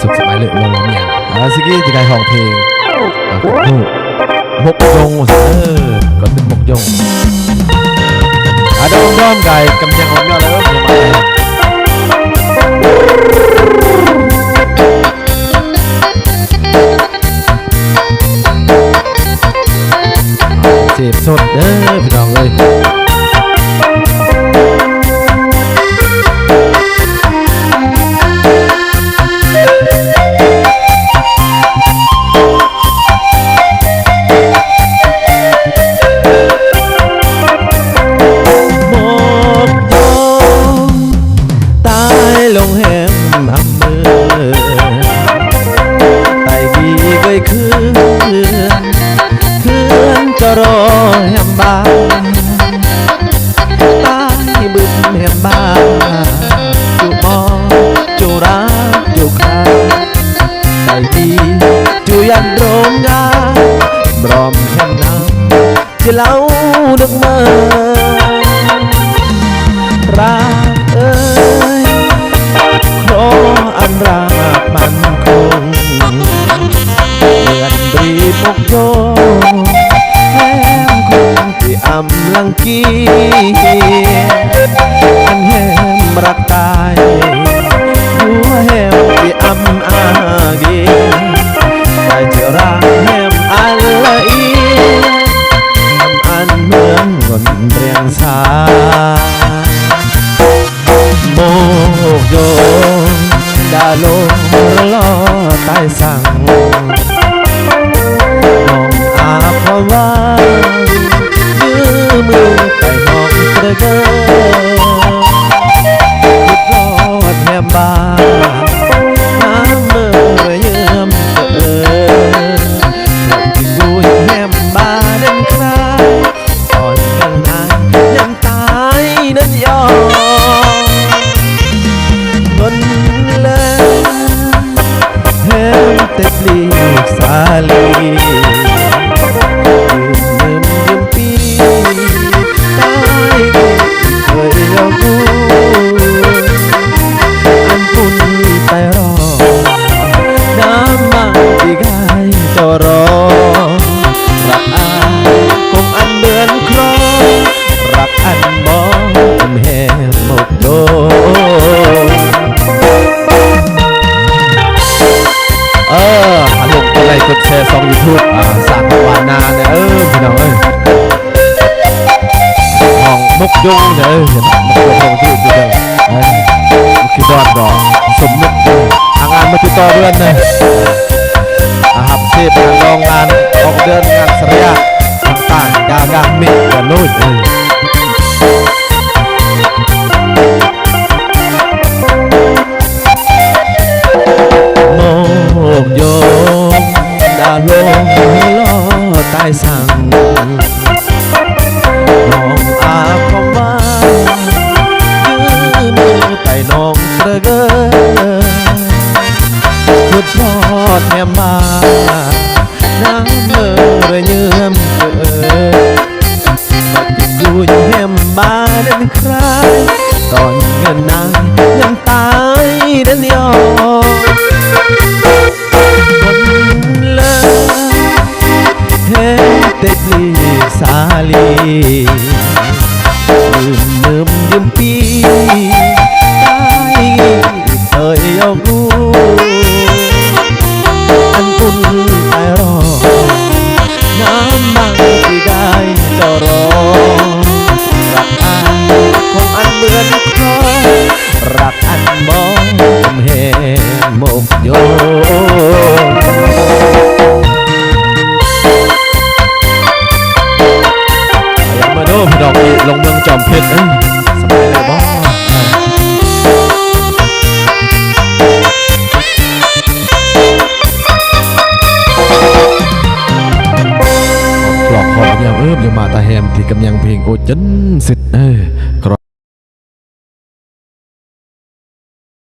สุขสบายเลยงงอย่างอ่าสิกี้จะกลายห้องเพลงอ่าคุณผู้มกยงเออก็เป็นมกยงอาดอมดอมไก่กำยังของยอดแล้วยังมาเลยเจ็บสดเด้อ បានតាយបឹកមេបានជូអជូរាជូខាដៃទីជួយអន្តរងដាប្រមហេមណាជាឡៅនឹកមើប្រាអើយខោអនរាបានគង់មានព្រីមកយោ รังกีอันแหมรักตายหัวแหมที่อำอาเกได้เจอรักแหมอันละเอียทำอันเมือนงนเรียงสาโมกโยดาลงล้อใต้สั่งน้องอาบควา the girl with Lord him by. ន ยูทูบอ่าสั่งวานาเนี่ยเออพี่น้องเอ้ยห้องมกยุงเนี่ยเออเห็นไหมมกยงลงที่อื่นด้วยเออมุกคีย์บอร์ดบอกสมมุติทางงานมาติดต่อเรื่อนเลย cabeza. ต่ปลีสาลีลืมลืมยืมปี มาตาแฮมที่กำยังเพลงโอจันสิทธิ์เอ้ย